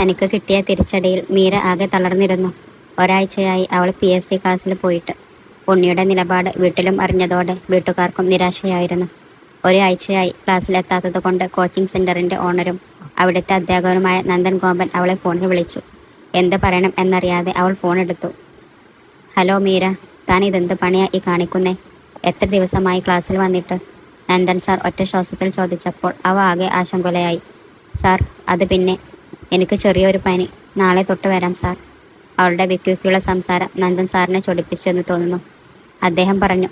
തനിക്ക് കിട്ടിയ തിരിച്ചടിയിൽ മീര ആകെ തളർന്നിരുന്നു. ഒരാഴ്ചയായി അവൾ പി. എസ്. സി. ക്ലാസ്സിൽ പോയിട്ട്. ഉണ്ണിയുടെ നിലപാട് വീട്ടിലും അറിഞ്ഞതോടെ വീട്ടുകാർക്കും നിരാശയായിരുന്നു. ഒരാഴ്ചയായി ക്ലാസ്സിലെത്താത്തത് കൊണ്ട് കോച്ചിങ് സെന്ററിന്റെ ഓണറും അവിടുത്തെ അധ്യാപകനുമായ നന്ദൻ ഗോപൻ അവളെ ഫോണിൽ വിളിച്ചു. എന്ത് പറയണം എന്നറിയാതെ അവൾ ഫോൺ എടുത്തു. ഹലോ മീര താൻ ഇതെന്ത് പണിയാ ഈ കാണിക്കുന്നേ? എത്ര ദിവസമായി ക്ലാസ്സിൽ വന്നിട്ട് നന്ദൻ സാർ ഒറ്റ ശ്വാസത്തിൽ ചോദിച്ചപ്പോൾ അവ ആകെ ആശങ്കുലയായി സാർ അത് പിന്നെ എനിക്ക് ചെറിയൊരു പനി. നാളെ തൊട്ട് വരാം സാർ. അവളുടെ വ്യക്തിക്കുള്ള സംസാരം നന്ദൻ സാറിനെ ചൊടിപ്പിച്ചു എന്ന് തോന്നുന്നു. അദ്ദേഹം പറഞ്ഞു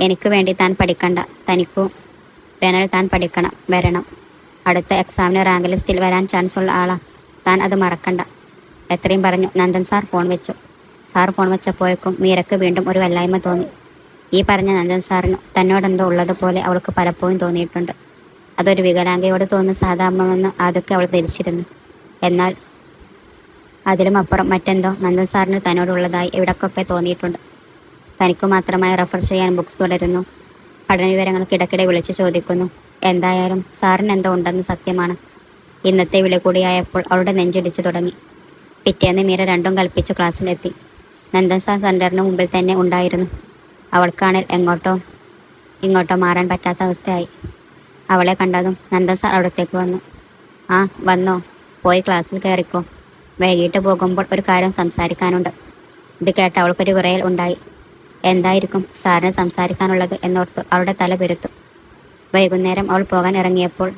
എനിക്ക് വേണ്ടി താൻ പഠിക്കണ്ട. തനിക്കു വേണേൽ താൻ പഠിക്കണം വരണം. അടുത്ത എക്സാമിന് റാങ്ക് ലിസ്റ്റിൽ വരാൻ ചാൻസ് ഉള്ള ആളാ. താൻ അത് മറക്കണ്ട. എത്രയും പറഞ്ഞു നന്ദൻ സാർ ഫോൺ വെച്ചു. സാർ ഫോൺ വെച്ചപ്പോഴേക്കും മീരക്ക് വീണ്ടും ഒരു വല്ലായ്മ തോന്നി. ഈ പറഞ്ഞ നന്ദൻ സാറിന് തന്നോടെന്തോ ഉള്ളതുപോലെ അവൾക്ക് പലപ്പോഴും തോന്നിയിട്ടുണ്ട്. അതൊരു വികലാംഗയോട് തോന്നുന്ന സാധാരണമെന്ന് അതൊക്കെ അവൾ ധരിച്ചിരുന്നു. എന്നാൽ അതിലും അപ്പുറം മറ്റെന്തോ നന്ദൻ സാറിന് തന്നോടുള്ളതായി എവിടെക്കൊക്കെ തോന്നിയിട്ടുണ്ട്. തനിക്ക് മാത്രമായി റെഫർ ചെയ്യാൻ ബുക്സ് തുടരുന്നു. പഠന വിവരങ്ങൾക്കിടയ്ക്കിടെ വിളിച്ചു ചോദിക്കുന്നു. എന്തായാലും സാറിന് എന്തോ ഉണ്ടെന്ന് സത്യമാണ്. ഇന്നത്തെ വിളി കൂടിയായപ്പോൾ അവളുടെ നെഞ്ചിടിച്ചു തുടങ്ങി. പിറ്റേന്ന് മീര രണ്ടും കൽപ്പിച്ചു ക്ലാസ്സിലെത്തി. നന്ദൻ സാർ സെന്ററിന് മുമ്പിൽ തന്നെ ഉണ്ടായിരുന്നു. അവൾക്കാണെങ്കിൽ എങ്ങോട്ടോ ഇങ്ങോട്ടോ മാറാൻ പറ്റാത്ത അവസ്ഥയായി. അവളെ കണ്ടതും നന്ദൻ സാർ അവിടത്തേക്ക് വന്നു. ആ വന്നോ പോയി ക്ലാസ്സിൽ കയറിക്കോ. വൈകിട്ട് പോകുമ്പോൾ ഒരു കാര്യം സംസാരിക്കാനുണ്ട്. ഇത് കേട്ട അവൾക്കൊരു വിറയൽ ഉണ്ടായി. എന്തായിരിക്കും സാറിന് സംസാരിക്കാനുള്ളത് എന്നോർത്ത് അവളുടെ തല പെരുത്തു വൈകുന്നേരം അവൾ പോകാൻ ഇറങ്ങിയപ്പോൾ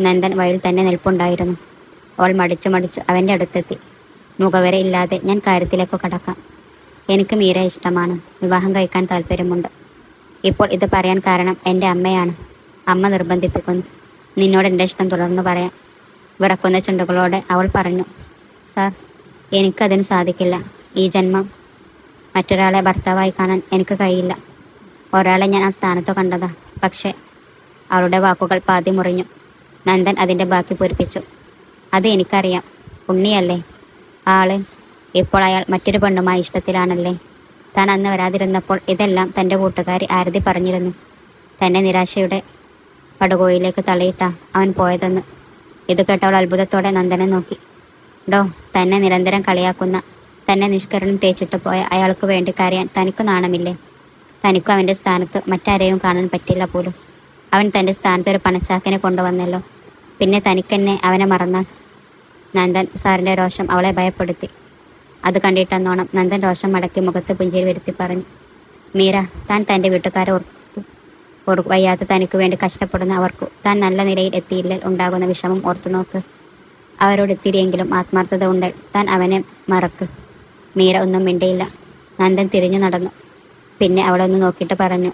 നന്ദൻ വയൽ തന്നെ നിൽപ്പുണ്ടായിരുന്നു. അവൾ മടിച്ചു മടിച്ചു അവന്റെ അടുത്തെത്തി. മുഖവരെ ഇല്ലാതെ ഞാൻ കാര്യത്തിലേക്ക് കടക്കാം. എനിക്ക് മീര ഇഷ്ടമാണ്. വിവാഹം കഴിക്കാൻ താല്പര്യമുണ്ട്. ഇപ്പോൾ ഇത് പറയാൻ കാരണം എന്റെ അമ്മയാണ്. അമ്മ നിർബന്ധിപ്പിക്കുന്നു. നിന്നോട് എന്റെ ഇഷ്ടം തുടർന്ന് പറയാം. വിറക്കുന്ന ചുണ്ടുകളോടെ അവൾ പറഞ്ഞു സാർ എനിക്കതിന് സാധിക്കില്ല. ഈ ജന്മം മറ്റൊരാളെ ഭർത്താവായി കാണാൻ എനിക്ക് കഴിയില്ല. ഒരാളെ ഞാൻ ആ സ്ഥാനത്ത് കണ്ടതാ. പക്ഷേ അവളുടെ വാക്കുകൾ പാതി മുറിഞ്ഞു. നന്ദൻ അതിന്റെ ബാക്കി പൂരിപ്പിച്ചു. അത് എനിക്കറിയാം. ഉണ്ണിയല്ലേ? ആൾ ഇപ്പോൾ അയാൾ മറ്റൊരു പെണ്ണുമായി ഇഷ്ടത്തിലാണല്ലേ? താൻ അന്ന് വരാതിരുന്നപ്പോൾ ഇതെല്ലാം തന്റെ കൂട്ടുകാരി ആരതി പറഞ്ഞിരുന്നു. തന്നെ നിരാശയുടെ പടുകോയിലേക്ക് തള്ളിയിട്ടാ അവൻ പോയതെന്ന്. ഇത് കേട്ടവൾ അത്ഭുതത്തോടെ നന്ദനെ നോക്കി. ഡോ തന്നെ നിരന്തരം കളിയാക്കുന്ന തന്നെ നിഷ്കരണം തേച്ചിട്ട് പോയ അയാൾക്ക് വേണ്ടി കരയാൻ തനിക്ക് നാണമില്ലേ? തനിക്കും അവന്റെ സ്ഥാനത്ത് മറ്റാരെയും കാണാൻ പറ്റില്ല പോലും. അവൻ തന്റെ സ്ഥാനത്ത് ഒരു പണച്ചാക്കിനെ കൊണ്ടുവന്നല്ലോ. പിന്നെ തനിക്കെന്നെ അവനെ മറന്നാൽ നന്ദൻ സാറിന്റെ രോഷം അവളെ ഭയപ്പെടുത്തി. അത് കണ്ടിട്ടെന്നോണം നന്ദൻ രോഷം മടക്കി മുഖത്ത് പുഞ്ചിരി വരുത്തി പറഞ്ഞു. മീര താൻ തന്റെ വീട്ടുകാരെ വയ്യാതെ തനിക്ക് വേണ്ടി കഷ്ടപ്പെടുന്ന അവർക്ക് താൻ നല്ല നിലയിൽ എത്തിയില്ല? ഉണ്ടാകുന്ന വിഷമം ഓർത്തു നോക്ക്. അവരോട് ഇത്തിരിയെങ്കിലും ആത്മാർത്ഥത ഉണ്ട് താൻ അവനെ മറക്ക്. മീര ഒന്നും മിണ്ടിയില്ല. നന്ദൻ തിരിഞ്ഞു നടന്നു. പിന്നെ അവളൊന്ന് നോക്കിയിട്ട് പറഞ്ഞു.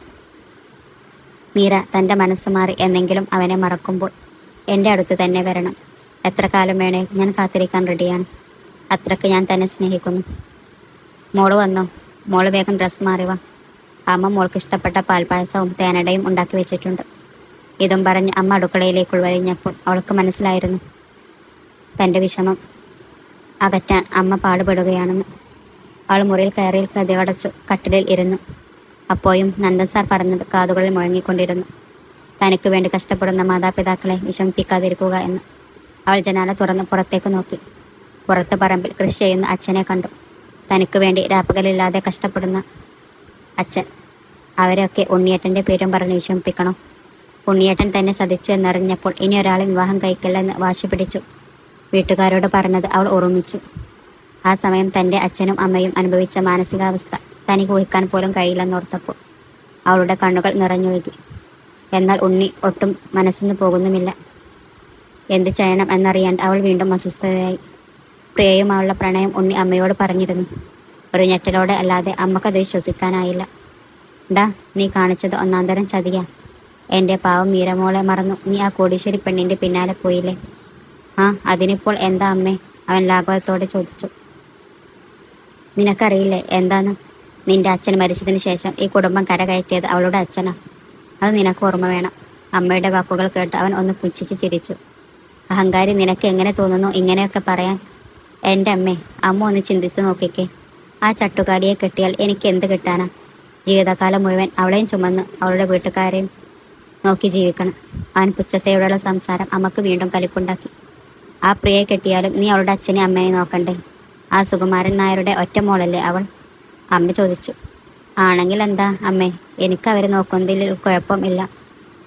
മീര തന്റെ മനസ്സ് മാറി എന്നെങ്കിലും അവനെ മറക്കുമ്പോൾ എന്റെ അടുത്ത് തന്നെ വരണം. എത്ര കാലം വേണേൽ ഞാൻ കാത്തിരിക്കാൻ റെഡിയാണ്. അത്രയ്ക്ക് ഞാൻ തന്നെ സ്നേഹിക്കുന്നു. മോൾ വന്നോ? മോൾ വേഗം ഡ്രസ്സ് മാറി വാ. അമ്മ മോൾക്ക് ഇഷ്ടപ്പെട്ട പാൽപ്പായസവും തേനടയും ഉണ്ടാക്കി വെച്ചിട്ടുണ്ട്. ഇതും പറഞ്ഞ് അമ്മ അടുക്കളയിലേക്ക് ഉൾവലിഞ്ഞപ്പോൾ അവൾക്ക് മനസ്സിലായിരുന്നു. തന്റെ വിഷമം അകറ്റാൻ അമ്മ പാടുപെടുകയാണെന്ന്. അവൾ മുറിയിൽ കയറി കഥകടച്ചു കട്ടിലിൽ ഇരുന്നു. അപ്പോഴും നന്ദൻ സാർ പറഞ്ഞത് കാതുകളിൽ മുഴങ്ങിക്കൊണ്ടിരുന്നു. തനിക്ക് വേണ്ടി കഷ്ടപ്പെടുന്ന മാതാപിതാക്കളെ വിഷമിപ്പിക്കാതിരിക്കുക എന്ന്. അവൾ ജനാല തുറന്ന് പുറത്തേക്ക് നോക്കി. പുറത്ത് പറമ്പിൽ കൃഷി ചെയ്യുന്ന അച്ഛനെ കണ്ടു. തനിക്ക് വേണ്ടി രാപ്പകലില്ലാതെ കഷ്ടപ്പെടുന്ന അച്ഛൻ. അവരെയൊക്കെ ഉണ്ണിയേട്ടന്റെ പേരും പറഞ്ഞ് വിഷമിപ്പിക്കണം. ഉണ്ണിയേട്ടൻ തന്നെ ചതിച്ചു എന്നറിഞ്ഞപ്പോൾ ഇനി ഒരാളെ വിവാഹം കഴിക്കില്ലെന്ന് വാശി പിടിച്ചു. വീട്ടുകാരോട് പറഞ്ഞത് അവൾ ഓർമ്മിച്ചു. ആ സമയം തന്റെ അച്ഛനും അമ്മയും അനുഭവിച്ച മാനസികാവസ്ഥ തനിക്ക് ഊഹിക്കാൻ പോലും കഴിയില്ലെന്നോർത്തപ്പോൾ അവളുടെ കണ്ണുകൾ നിറഞ്ഞൊഴുകി എന്നാൽ ഉണ്ണി ഒട്ടും മനസ്സിന്ന് പോകുന്നുമില്ല. എന്ത് ചെയ്യണം എന്നറിയാൻ അവൾ വീണ്ടും അസ്വസ്ഥതയായി. പ്രിയയുമായുള്ള പ്രണയം ഉണ്ണി അമ്മയോട് പറഞ്ഞിരുന്നു. ഒരു ഞെട്ടലോടെ അല്ലാതെ അമ്മക്കത് വിശ്വസിക്കാനായില്ല. ഡാ നീ കാണിച്ചത് ഒന്നാം തരം ചതിയാ. എന്റെ പാവം മീരമോളെ മറന്നു. നീ ആ കോടീശ്വരി പെണ്ണിന്റെ പിന്നാലെ പോയില്ലേ? ആ അതിനിപ്പോൾ എന്താ അമ്മേ? അവൻ ലാഘവത്തോടെ ചോദിച്ചു. നിനക്കറിയില്ലേ എന്താന്ന്? നിന്റെ അച്ഛൻ മരിച്ചതിന് ശേഷം ഈ കുടുംബം കരകയറ്റിയത് അവളുടെ അച്ഛനാ. അത് നിനക്ക് ഓർമ്മ വേണം. അമ്മയുടെ വാക്കുകൾ കേട്ട് അവൻ ഒന്ന് പുച്ഛിച്ച് ചിരിച്ചു. അഹങ്കാരി നിനക്ക് എങ്ങനെ തോന്നുന്നു ഇങ്ങനെയൊക്കെ പറയാൻ? എന്റെ അമ്മേ അമ്മ ഒന്ന് ചിന്തിച്ചു നോക്കിക്കേ. ആ ചട്ടുകാരിയെ കെട്ടിയാൽ എനിക്ക് എന്ത് കിട്ടാനാ? ജീവിതകാലം മുഴുവൻ അവളെയും ചുമന്ന് അവളുടെ വീട്ടുകാരെയും നോക്കി ജീവിക്കണം. അവൻ പുച്ഛത്തെയോടുള്ള സംസാരം അമ്മയ്ക്ക് വീണ്ടും കലിപ്പുണ്ടാക്കി. ആ പ്രിയെ കെട്ടിയാലും നീ അവളുടെ അച്ഛനെ അമ്മേനെ നോക്കണ്ടേ? ആ സുകുമാരൻ നായരുടെ ഒറ്റ മോളല്ലേ അവൾ? അമ്മ ചോദിച്ചു. ആണെങ്കിൽ എന്താ അമ്മേ? എനിക്ക് അവരെ നോക്കുന്നതിൽ കുഴപ്പം ഇല്ല.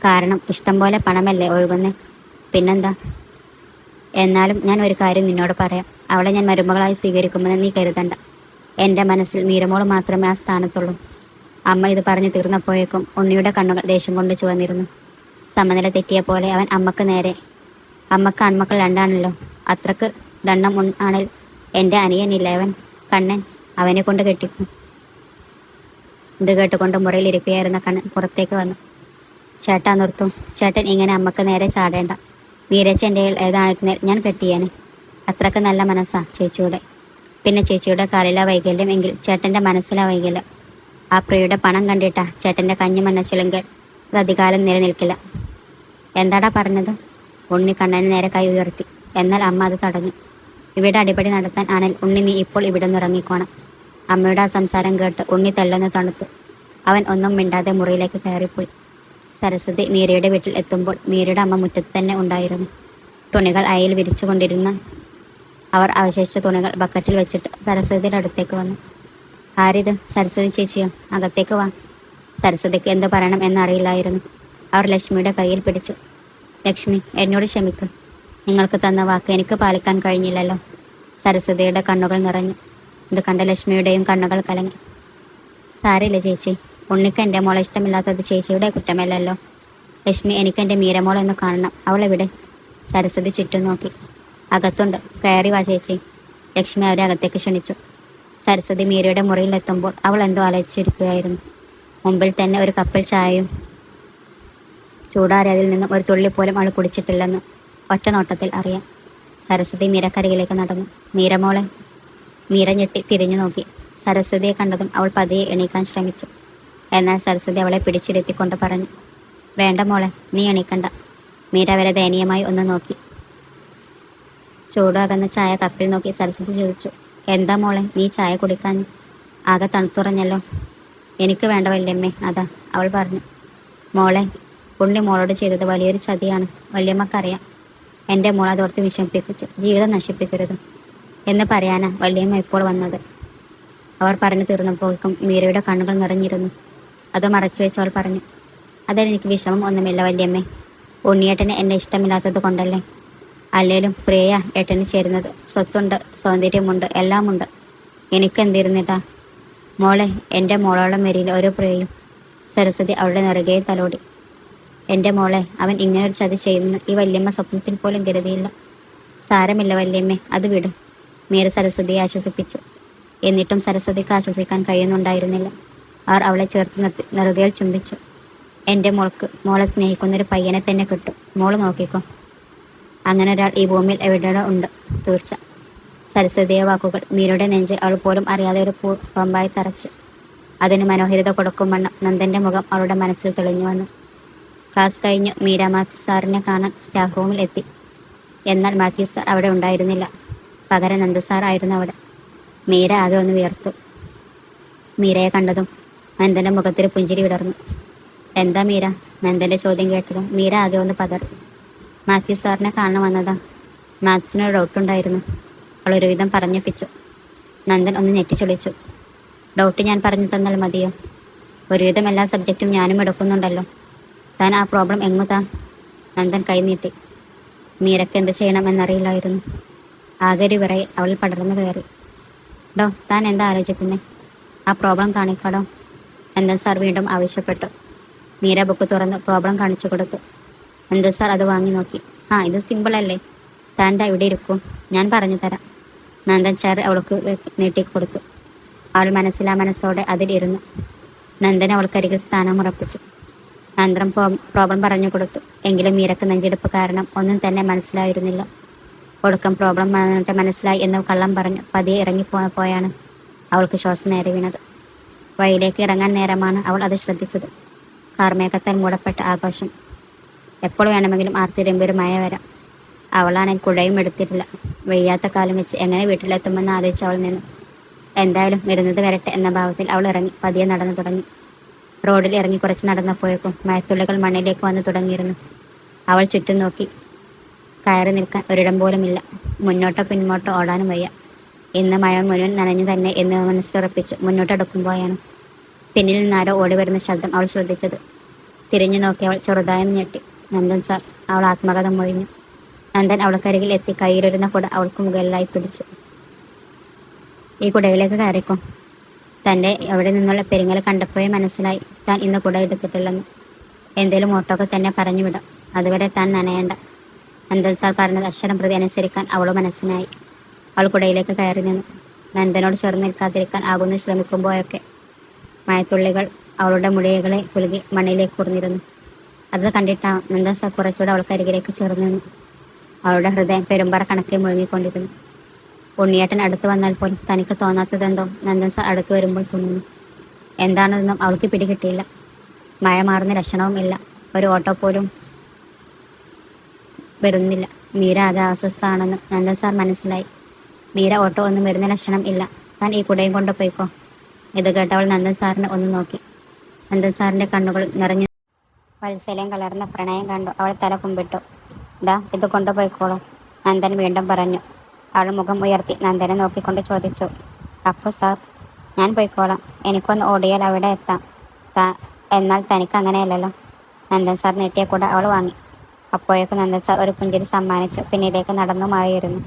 കാരണം ഇഷ്ടം പോലെ പണമല്ലേ ഒഴുകുന്നേ? പിന്നെന്താ? എന്നാലും ഞാൻ ഒരു കാര്യം നിന്നോട് പറയാം. അവളെ ഞാൻ മരുമകളായി സ്വീകരിക്കുമെന്ന് നീ കരുതണ്ട. എന്റെ മനസ്സിൽ മീരമോൾ മാത്രമേ ആ സ്ഥാനത്തുള്ളൂ. അമ്മ ഇത് പറഞ്ഞു തീർന്നപ്പോഴേക്കും ഉണ്ണിയുടെ കണ്ണുകൾ ദേഷ്യം കൊണ്ട് ചുവന്നിരുന്നു. സമനില തെറ്റിയ പോലെ അവൻ അമ്മയ്ക്ക് നേരെ. അമ്മയ്ക്ക് ആൺമക്കൾ രണ്ടാണല്ലോ. അത്രയ്ക്ക് ദണ്ണം ആണിൽ എന്റെ അനിയനില്ല അവൻ. കണ്ണൻ അവനെ കൊണ്ട് കെട്ടിക്കും ഇത് കേട്ടുകൊണ്ട് മുറിയിലിരിക്കുകയായിരുന്ന കണ്ണൻ പുറത്തേക്ക് വന്നു. ചേട്ടാ നിർത്തും. ചേട്ടൻ ഇങ്ങനെ അമ്മയ്ക്ക് നേരെ ചാടേണ്ട. വീരച്ചന്റെ ഏതാണ് ഞാൻ കെട്ടിയേനെ. അത്രയ്ക്ക് നല്ല മനസ്സാ ചേച്ചിയുടെ. പിന്നെ ചേച്ചിയുടെ കാലില വൈകല്യം എങ്കിൽ ചേട്ടന്റെ മനസ്സിലാ വൈകല്യം. ആ പ്രിയയുടെ പണം കണ്ടിട്ടാ ചേട്ടന്റെ കഞ്ഞി മനസ്സിലെങ്കിൽ അത് അധികാലം നിലനിൽക്കില്ല. എന്താടാ പറഞ്ഞത്? ഉണ്ണി കണ്ണന് നേരെ കൈ ഉയർത്തി. എന്നാൽ അമ്മ അത് തടഞ്ഞു. ഇവിടെ അടിപടി നടത്താൻ ആണെങ്കിൽ ഉണ്ണി നീ ഇപ്പോൾ ഇവിടെ ഇറങ്ങിക്കോണം. അമ്മയുടെ ആ സംസാരം കേട്ട് ഉണ്ണി തെല്ലൊന്ന് തണുത്തു. അവൻ ഒന്നും മിണ്ടാതെ മുറിയിലേക്ക് കയറിപ്പോയി. സരസ്വതി മീരയുടെ വീട്ടിൽ എത്തുമ്പോൾ മീരയുടെ അമ്മ മുറ്റത്ത് തന്നെ ഉണ്ടായിരുന്നു. തുണികൾ അയയിൽ വിരിച്ചുകൊണ്ടിരുന്ന അവർ അവശേഷിച്ച തുണികൾ ബക്കറ്റിൽ വെച്ചിട്ട് സരസ്വതിയുടെ അടുത്തേക്ക് വന്നു. ആരിത്? സരസ്വതി ചേച്ചിയോ? അകത്തേക്ക് വാ. സരസ്വതിക്ക് എന്ത് പറയണം എന്നറിയില്ലായിരുന്നു. അവർ ലക്ഷ്മിയുടെ കയ്യിൽ പിടിച്ചു. ലക്ഷ്മി എന്നോട് ക്ഷമിക്ക്. നിങ്ങൾക്ക് തന്ന വാക്ക് എനിക്ക് പാലിക്കാൻ കഴിഞ്ഞില്ലല്ലോ. സരസ്വതിയുടെ കണ്ണുകൾ നിറഞ്ഞു. ഇത് കണ്ട ലക്ഷ്മിയുടെയും കണ്ണുകൾ കലങ്ങി. സാരില്ല ചേച്ചി. ഉണ്ണിക്ക് എന്റെ മോളെ ഇഷ്ടമില്ലാത്തത് ചേച്ചിയുടെ കുറ്റമല്ലല്ലോ ലക്ഷ്മി എനിക്ക് എന്റെ മീരമോളെന്ന് കാണണം. അവളെവിടെ? സരസ്വതി ചുറ്റും നോക്കി. അകത്തുണ്ട്. കയറി വാ ചേച്ചി. ലക്ഷ്മി അവരെ അകത്തേക്ക് ക്ഷണിച്ചു. സരസ്വതി മീരയുടെ മുറിയിലെത്തുമ്പോൾ അവൾ എന്തോ ആലോചിച്ചിരിക്കുകയായിരുന്നു. മുമ്പിൽ തന്നെ ഒരു കപ്പൽ ചായയും ചൂടാറിയതിൽ നിന്നും ഒരു തുള്ളി പോലും അവൾ കുടിച്ചിട്ടില്ലെന്ന് ഒറ്റ നോട്ടത്തിൽ അറിയാം. സരസ്വതി മീരക്കരികിലേക്ക് നടന്നു. മീരമോളെ. മീര ഞെട്ടി തിരിഞ്ഞു നോക്കി. സരസ്വതിയെ കണ്ടതും അവൾ പതിയെ എണീക്കാൻ ശ്രമിച്ചു. എന്നാൽ സരസ്വതി അവളെ പിടിച്ചിരുത്തിക്കൊണ്ട് പറഞ്ഞു വേണ്ട മോളെ നീ എണീക്കണ്ട. മീര അവരെ ദയനീയമായി ഒന്ന് നോക്കി. ചൂടാകുന്ന ചായ കപ്പിൽ നോക്കി സരസ്വതി ചോദിച്ചു എന്താ മോളെ നീ ചായ കുടിക്കാൻ? ആകെ തണുത്തുറഞ്ഞല്ലോ എനിക്ക് വേണ്ട വല്യമ്മേ അതാ അവൾ പറഞ്ഞു. മോളെ ഉണ്ണി മോളോട് ചെയ്തത് വലിയൊരു ചതിയാണ്. വല്യമ്മക്കറിയാം. എന്റെ മോളെ അതോർത്ത് വിഷമിപ്പിച്ചു ജീവിതം നശിപ്പിക്കരുത്. എന്ന് പറയാനാ വല്യമ്മ ഇപ്പോൾ വന്നത്. അവർ പറഞ്ഞു തീർന്നപ്പോഴേക്കും മീരയുടെ കണ്ണുകൾ നിറഞ്ഞിരുന്നു. അത് മറച്ചു വെച്ച് അവൾ പറഞ്ഞു അതെനിക്ക് വിഷമം ഒന്നുമില്ല വല്യമ്മേ. ഉണ്ണിയേട്ടന് എന്നെ ഇഷ്ടമില്ലാത്തത് കൊണ്ടല്ലേ അല്ലേലും പ്രിയ ഏട്ടന് ചേരുന്നത്. സ്വത്തുണ്ട് സൗന്ദര്യമുണ്ട് എല്ലാമുണ്ട്. എനിക്കെന്തിരുന്നിട്ടാ? മോളെ എന്റെ മോളോളം മെരിയിൽ ഓരോ പ്രിയയും സരസ്വതി അവളുടെ നിറകയിൽ തലോടി. എന്റെ മോളെ അവൻ ഇങ്ങനെ ഒരു ചതി ചെയ്യുന്നു ഈ വല്യമ്മ സ്വപ്നത്തിൽ പോലും കരുതിയില്ല. സാരമില്ല വല്യമ്മേ അത് വിട്. മീര സരസ്വതിയെ ആശ്വസിപ്പിച്ചു. എന്നിട്ടും സരസ്വതിക്ക് ആശ്വസിക്കാൻ കഴിയുന്നുണ്ടായിരുന്നില്ല. അവർ അവളെ ചേർത്ത് നിർത്തി നെറുകയിൽ ചുംബിച്ചു. എന്റെ മോൾക്ക് മോളെ സ്നേഹിക്കുന്നൊരു പയ്യനെ തന്നെ കിട്ടും. മോൾ നോക്കിക്കോ. അങ്ങനെ ഒരാൾ ഈ ഭൂമിയിൽ എവിടെ ഉണ്ട്. തീർച്ച. സരസ്വതിയെ വാക്കുകൾ. മീരയുടെ നെഞ്ച് അവൾ പോലും അറിയാതെ ഒരു പൂ പമ്പായി തറച്ചു. അതിന് മനോഹരിത കൊടുക്കും വണ്ണം. നന്ദന്റെ മുഖം അവളുടെ മനസ്സിൽ തെളിഞ്ഞു വന്നു. ക്ലാസ് കഴിഞ്ഞു മീര മാത്യു സാറിനെ കാണാൻ സ്റ്റാഫ് റൂമിൽ എത്തി. എന്നാൽ മാത്യു സാർ അവിടെ ഉണ്ടായിരുന്നില്ല. പകരം നന്ദ സാർ ആയിരുന്നു അവിടെ. മീര ആകെ ഒന്ന് വിയർത്തു. മീരയെ കണ്ടതും നന്ദന്റെ മുഖത്തൊരു പുഞ്ചിരി വിടർന്നു. എന്താ മീര? നന്ദന്റെ ചോദ്യം കേട്ടതും മീര ആകെ ഒന്ന് പതറി. മാത്യു സാറിനെ കാണാൻ വന്നതാ. മാത്സിന് ഡൗട്ടുണ്ടായിരുന്നു അവൾ ഒരുവിധം പറഞ്ഞപ്പിച്ചു. നന്ദൻ ഒന്ന് ഞെട്ടിച്ചൊളിച്ചു. ഡൗട്ട് ഞാൻ പറഞ്ഞു തന്നാൽ മതിയോ? ഒരുവിധം എല്ലാ സബ്ജക്റ്റും ഞാനും എടുക്കുന്നുണ്ടല്ലോ. താൻ ആ പ്രോബ്ലം എങ്ങു താ? നന്ദൻ കൈനീട്ടി മീരക്ക് എന്ത് ചെയ്യണമെന്നറിയില്ലായിരുന്നു ആകരി വിറയെ അവൾ പടർന്നു കയറി. ഡോ താൻ എന്താ ആലോചിക്കുന്നേ? ആ പ്രോബ്ലം കാണിക്കാടോ? നന്ദൻ സാർ വീണ്ടും ആവശ്യപ്പെട്ടു. മീര ബുക്ക് തുറന്ന് പ്രോബ്ലം കാണിച്ചു കൊടുത്തു. നന്ദൻ സാർ അത് വാങ്ങി നോക്കി. ആ ഇത് സിമ്പിൾ അല്ലേ? താണ്ട ഇവിടെ ഇരിക്കും. ഞാൻ പറഞ്ഞു തരാം. നന്ദൻ ചെയർ അവൾക്ക് നീട്ടി കൊടുത്തു അവൾ മനസ്സിലാ മനസ്സോടെ അതിലിരുന്നു. നന്ദൻ അവൾക്കരികിൽ സ്ഥാനം ഉറപ്പിച്ചു. നന്ദൻ പ്രോബ്ലം പറഞ്ഞു കൊടുത്തു. എങ്കിലും മീരക്ക് നെഞ്ചെടുപ്പ് കാരണം ഒന്നും തന്നെ മനസ്സിലായിരുന്നില്ല. ഒടുക്കം പ്രോബ്ലം വന്നിട്ട് മനസ്സിലായി എന്ന് കള്ളം പറഞ്ഞു. പതിയെ ഇറങ്ങിപ്പോയപ്പോഴാണ് അവൾക്ക് ശ്വാസം നേരെ വീണത്. വഴിയിലേക്ക് ഇറങ്ങാൻ നേരമാണ് അവൾ അത് ശ്രദ്ധിച്ചത്. കാർമേഘത്താൽ മൂടപ്പെട്ട ആകാശം എപ്പോൾ വേണമെങ്കിലും ആ മഴ വരാം. അവളാണെങ്കിൽ കുഴയും എടുത്തിട്ടില്ല. വയ്യാത്ത കാലം വെച്ച് എങ്ങനെ വീട്ടിലെത്തുമെന്ന് ആലോചിച്ച് അവൾ നിന്നു. എന്തായാലും വരുന്നത് വരട്ടെ എന്ന ഭാവത്തിൽ അവൾ ഇറങ്ങി പതിയെ നടന്നു തുടങ്ങി. റോഡിൽ ഇറങ്ങി കുറച്ച് നടന്നപ്പോഴേക്കും മയത്തുള്ളികൾ മണ്ണിലേക്ക് വന്നു തുടങ്ങിയിരുന്നു. അവൾ ചുറ്റും നോക്കി. കയറി നിൽക്കാൻ ഒരിടം പോലുമില്ല മുന്നോട്ടോ പിന്നോട്ടോ ഓടാനും വയ്യ. ഇന്ന് മഴ മുഴുവൻ നനഞ്ഞു തന്നെ എന്ന് മനസ്സിലുറപ്പിച്ച് മുന്നോട്ടടുക്കുമ്പോഴാണ് പിന്നിൽ നിന്നാരോ ഓടി വരുന്ന ശബ്ദം അവൾ ശ്രദ്ധിച്ചത്. തിരിഞ്ഞു നോക്കി അവൾ ചെറുതായെന്ന് ഞെട്ടി. നന്ദൻ സാർ അവൾ ആത്മകഥ മൊഴിഞ്ഞു. നന്ദൻ അവൾക്കരികിൽ എത്തി കയ്യിലിരുന്ന കുട അവൾക്ക് മുകളിലായി പിടിച്ചു. ഈ കുടയിലേക്ക് കയറിക്കോ. തന്റെ അവിടെ നിന്നുള്ള പെരിങ്ങൽ കണ്ടപ്പോഴേ മനസ്സിലായി താൻ ഇന്ന് കുട എടുത്തിട്ടില്ലെന്ന്. എന്തേലും ഓട്ടോക്ക് തന്നെ പറഞ്ഞു വിടാം. അതുവരെ താൻ നനയേണ്ട. നന്ദൻ സാർ പറഞ്ഞത് അക്ഷരം പ്രതി അനുസരിക്കാൻ അവൾ മനസ്സിനായി. അവൾ കുടയിലേക്ക് കയറി നിന്നു. നന്ദനോട് ചേർന്ന് നിൽക്കാതിരിക്കാൻ ആകുന്നു ശ്രമിക്കുമ്പോഴൊക്കെ. മയത്തുള്ളികൾ അവളുടെ മുടികളെ കുലുകി മണ്ണിലേക്ക് കുറഞ്ഞിരുന്നു അത് കണ്ടിട്ട് നന്ദസ കുറച്ചുകൂടെ അവൾക്ക് അരികിലേക്ക് ചേർന്ന് അവളുടെ ഹൃദയം പെരുമ്പറ കണക്കെ മുഴുങ്ങിക്കൊണ്ടിരുന്നു ഉണ്ണിയേട്ടൻ അടുത്ത് വന്നാൽ പോലും തനിക്ക് തോന്നാത്തതെന്തോ നന്ദൻ സാർ അടുത്ത് വരുമ്പോൾ തോന്നുന്നു. എന്താണെന്നൊന്നും അവൾക്ക് പിടികിട്ടിയില്ല. മഴ മാറുന്ന ലക്ഷണവും ഇല്ല. ഒരു ഓട്ടോ പോലും വരുന്നില്ല. മീര അത് അസ്വസ്ഥാണെന്ന് നന്ദൻ സാർ മനസ്സിലായി. മീര ഓട്ടോ ഒന്നും വരുന്ന ലക്ഷണം ഇല്ല. താൻ ഈ കുടയും കൊണ്ടുപോയിക്കോ ഇത് കേട്ടവൾ നന്ദൻ സാറിനെ ഒന്ന് നോക്കി. നന്ദൻ സാറിന്റെ കണ്ണുകൾ നിറഞ്ഞു വത്സല്യം കലർന്ന പ്രണയം കണ്ടു. അവൾ തല കുമ്പിട്ടു. ഡാ ഇത് കൊണ്ടുപോയിക്കോളൂ നന്ദൻ വീണ്ടും പറഞ്ഞു. അവൾ മുഖം ഉയർത്തി നന്ദനെ നോക്കിക്കൊണ്ട് ചോദിച്ചു. അപ്പോൾ സാർ ഞാൻ പോയിക്കോളാം. എനിക്കൊന്ന് ഓടിയാൽ അവിടെ എത്താം. താ എന്നാൽ തനിക്ക് അങ്ങനെയല്ലല്ലോ. നന്ദൻ സാർ നീട്ടിയ കൂടെ അവൾ വാങ്ങി. അപ്പോഴേക്കും നന്ദൻ സാർ ഒരു പുഞ്ചിരി സമ്മാനിച്ചു. പിന്നിലേക്ക് നടന്നു മാറിയിരുന്നു.